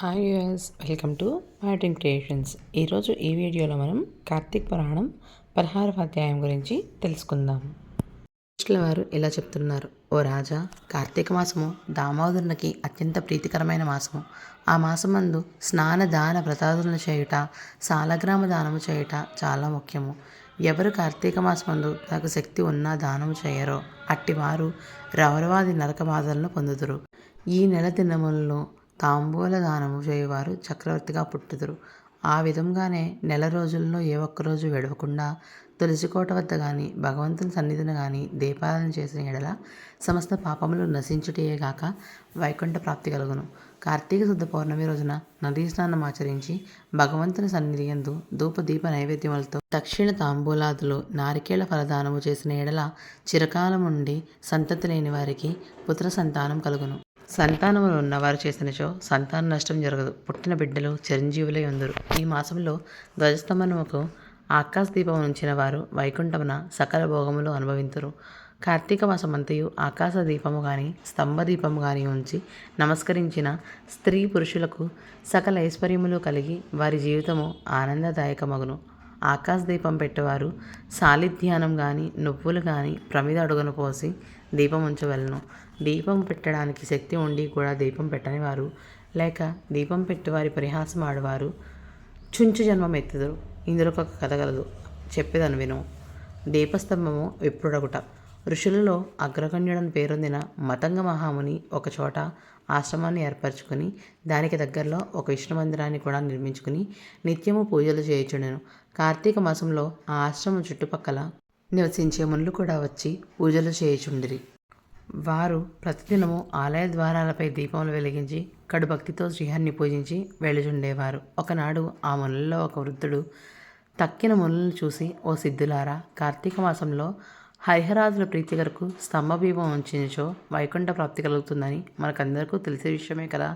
Hi US welcome to matting creations ఈరోజు ఈ వీడియోలో మనం కార్తీక్ పురాణం పదహారవ అధ్యాయం గురించి తెలుసుకుందాం. కృష్ణుల వారు ఇలా చెప్తున్నారు ఓ రాజా కార్తీక మాసము దామోదరునికి అత్యంత ప్రీతికరమైన మాసము. ఆ మాసమందు స్నాన దాన వ్రతాదులను చేయుట సాలగ్రామ దానము చేయుట చాలా ముఖ్యము. ఎవరు కార్తీక మాసమందు తనకు శక్తి ఉన్నా దానము చేయరో అట్టివారు రౌరవాది నరక బాధలను పొందుదురు. ఈ నెల దినములను తాంబూల దానము చేయువారు చక్రవర్తిగా పుట్టుదురు. ఆ విధంగానే నెల రోజుల్లో ఏ ఒక్కరోజు విడవకుండా తులసికోట వద్ద కానీ భగవంతుని సన్నిధిని కానీ దీపాలను చేసిన ఎడల సమస్త పాపములు నశించుటేగాక వైకుంఠ ప్రాప్తి కలుగును. కార్తీక శుద్ధ పౌర్ణమి రోజున నదీ స్నానం ఆచరించి భగవంతుని సన్నిధి ఎందు ధూప దీప నైవేద్యములతో దక్షిణ తాంబూలాదులు నారికేళ ఫలదానము చేసిన ఎడల చిరకాలం ఉండి సంతతి లేని వారికి పుత్ర సంతానం కలుగును. సంతానములు ఉన్నవారు చేసినచో సంతాన నష్టం జరగదు. పుట్టిన బిడ్డలు చిరంజీవులై ఉందరు. ఈ మాసంలో ధ్వజస్తంభముకు ఆకాశ దీపం ఉంచిన వారు వైకుంఠమున సకల భోగములు అనుభవింతురు. కార్తీక మాసమంతయు ఆకాశ దీపము కానీ స్తంభ దీపము కానీ ఉంచి నమస్కరించిన స్త్రీ పురుషులకు సకల ఐశ్వర్యములు కలిగి వారి జీవితము ఆనందదాయకమగును. ఆకాశ దీపం పెట్టేవారు. సాలిధ్యానం కానీ నువ్వులు కానీ ప్రమిద అడుగును పోసి దీపం ఉంచవలను. దీపం పెట్టడానికి శక్తి ఉండి కూడా దీపం పెట్టని వారు. లేక దీపం పెట్టేవారి పరిహాసం ఆడవారు. చుంచు జన్మం ఎత్తుదురు. ఇందులో ఒక కథ కలదు. చెప్పేదను విను. దీపస్తంభము విప్రుడగుట. ఋషులలో అగ్రగణ్యుడని పేరొందిన మతంగ మహాముని ఒకచోట ఆశ్రమాన్ని ఏర్పరచుకొని దానికి దగ్గరలో ఒక విష్ణు మందిరాన్ని కూడా నిర్మించుకుని నిత్యము పూజలు చేయుచుండెను. కార్తీక మాసంలో ఆ ఆశ్రమం చుట్టుపక్కల నివసించే మునులు కూడా వచ్చి పూజలు చేయుచుండిరి. వారు ప్రతిదినము ఆలయ ద్వారాలపై దీపములు వెలిగించి కడు భక్తితో శ్రీహరిని పూజించి వెళ్ళుచుండేవారు. ఒకనాడు ఆ మునుల్లో ఒక వృద్ధుడు తక్కిన మునులను చూసి ఓ సిద్ధులారా కార్తీక మాసంలో హరిహరాజుల ప్రీతి కొరకు స్తంభభీమం ఉంచినచో వైకుంఠ ప్రాప్తి కలుగుతుందని మనకందరికీ తెలిసే విషయమే కదా.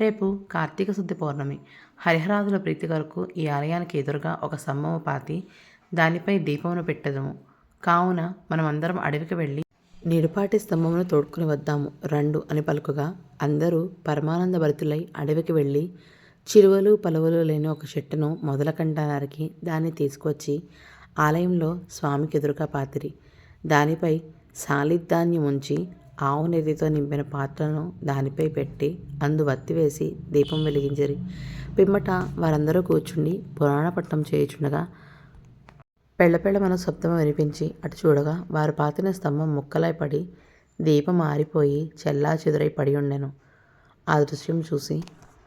రేపు కార్తీక శుద్ధి పౌర్ణమి. హరిహరాజుల ప్రీతి కొరకు ఈ ఆలయానికి ఎదురుగా ఒక స్తంభము పాతి దానిపై దీపమును పెట్టదము. కావున మనమందరం అడవికి వెళ్ళి నిడుపాటి స్తంభమును తోడుకుని వద్దాము. రండు అని పలుకుగా అందరూ పరమానంద భరితులై అడవికి వెళ్ళి చిరువలు పలువలు లేని ఒక చెట్టును మొదలకంట నరికి దాన్ని తీసుకొచ్చి ఆలయంలో స్వామికి ఎదురుగా పాతిరి. దానిపై సాలిధాన్యం ఉంచి ఆవు నెయ్యితో నింపిన పాత్రను దానిపై పెట్టి అందు వత్తి వేసి దీపం వెలిగించరి. పిమ్మట వారందరూ కూర్చుండి పురాణ పట్టం చేయుచుండగా పెళ్ళపెళ్ళమన శబ్దం వినిపించి అటు చూడగా వారు పాతిన స్తంభం ముక్కలై పడి దీపం ఆరిపోయి చెల్లా చెదురై పడి ఉండెను ఆ దృశ్యం చూసి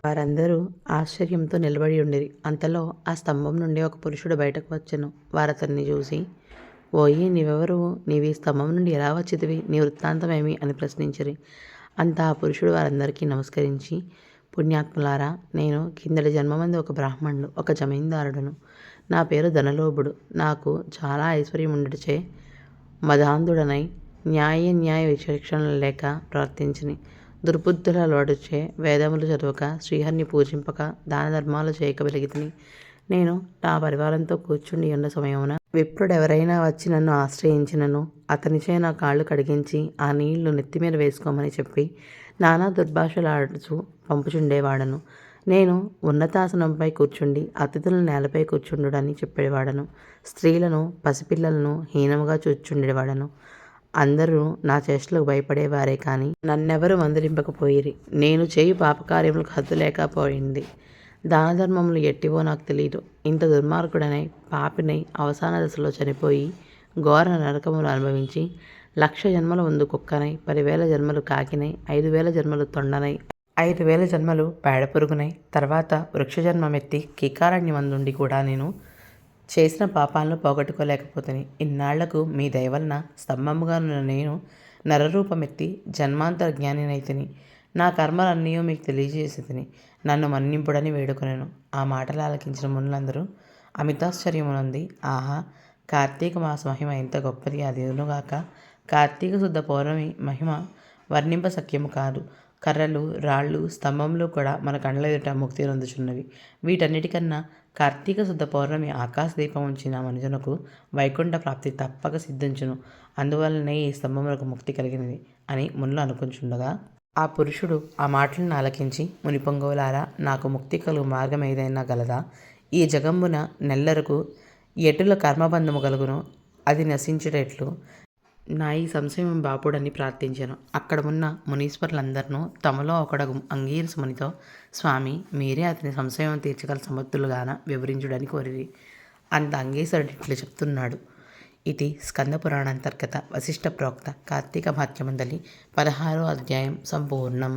వారందరూ ఆశ్చర్యంతో నిలబడి ఉండిరి అంతలో ఆ స్తంభం నుండి ఒక పురుషుడు బయటకు వచ్చెను. వారతన్ని చూసి ఓయి నీవెవరు? నీవి స్తంభం నుండి ఎలా వచ్చితివి నీ వృత్తాంతమేమి? అని ప్రశ్నించిరి. అంత ఆ పురుషుడు వారందరికీ నమస్కరించి పుణ్యాత్ములారా నేను కిందటి జన్మమంది ఒక బ్రాహ్మణుడు ఒక జమీందారుడును. నా పేరు ధనలోభుడు. నాకు చాలా ఐశ్వర్యం ఉండటచే మదాంధుడనై న్యాయ న్యాయ విచక్షణలు లేక ప్రవర్తించిని. దుర్బుద్ధుల లోడుచే వేదములు చదవక శ్రీహరిని పూజింపక దాన ధర్మాలు చేయకగలిగితిని నేను నా పరివారంతో కూర్చుండి ఉన్న సమయమున విప్రుడెవరైనా వచ్చి నన్ను ఆశ్రయించినను అతనిచే నా కాళ్ళు కడిగించి ఆ నీళ్ళు నెత్తి మీద వేసుకోమని చెప్పి నానా దుర్భాషలాడుచు పంపుచుండేవాడను. నేను ఉన్నతాసనంపై కూర్చుండి అతిథులను నేలపై కూర్చుండుడని చెప్పేవాడను. స్త్రీలను పసిపిల్లలను హీనముగా చూచుండేవాడను. అందరూ నా చేష్టలకు భయపడేవారే కానీ నన్నెవరు మందలింపకపోయిరి. నేను చేయి పాపకార్యములకు హద్దు లేకపోయింది. దాన ధర్మములు ఎట్టివో నాకు తెలియదు ఇంత దుర్మార్గుడనై పాపినై అవసాన దశలో చనిపోయి ఘోర నరకములు అనుభవించి లక్ష జన్మల ముందు కుక్కనై పదివేల జన్మలు కాకినై ఐదు వేల జన్మలు తొండనై ఐదు వేల జన్మలు పేడపురుగునై తర్వాత వృక్షజన్మమెత్తి కీకారణ్యమందుండి కూడా నేను చేసిన పాపాలను పోగొట్టుకోలేకపోతుంది ఇన్నాళ్ళకు మీ దయవలన స్తంభముగా నేను నరరూపమెత్తి జన్మాంతర జ్ఞానినైతిని. నా కర్మలన్నీ మీకు తెలియజేసి నన్ను మన్నింపుడని వేడుకొనెను. ఆ మాటలు ఆలకించిన మునులందరూ అమితాశ్చర్యమునంది. ఆహా కార్తీక మాస మహిమ ఎంత గొప్పది. అదేనుగాక కార్తీక శుద్ధ పౌర్ణమి మహిమ వర్ణింప సఖ్యము కాదు. కర్రలు రాళ్ళు స్తంభంలో కూడా మన కండ్ల ఎదుట ముక్తి రొందుచున్నవి వీటన్నిటికన్నా కార్తీక శుద్ధ పౌర్ణమి ఆకాశ దీపం ఉంచిన మనుషునకు వైకుంఠ ప్రాప్తి తప్పక సిద్ధించును. అందువలనే ఈ స్తంభములకు ముక్తి కలిగినది అని మునులు అనుకుంటుండగా ఆ పురుషుడు ఆ మాటలను ఆలకించి మునిపొంగవులారా నాకు ముక్తి కలుగు మార్గం ఏదైనా గలదా? ఈ జగంబున నెల్లరకు ఎటుల కర్మబంధము కలుగును అది నశించుటెట్లు. నా ఈ సంశయం బాపుడని ప్రార్థించాను. అక్కడ ఉన్న మునీశ్వరులందరినూ తమలో ఒకడగు అంగీరస్ మునితో స్వామి మీరే అతని సంశయం తీర్చగల సమర్థులుగాన వివరించుడని కోరిరి. అంత అంగీశ్వరుడు ఇట్లు చెప్తున్నాడు. ఇది స్కందపురాణాంతర్గత వశిష్ఠ ప్రోక్త కార్తీక భాగ్యమందలి పదహారో అధ్యాయం సంపూర్ణం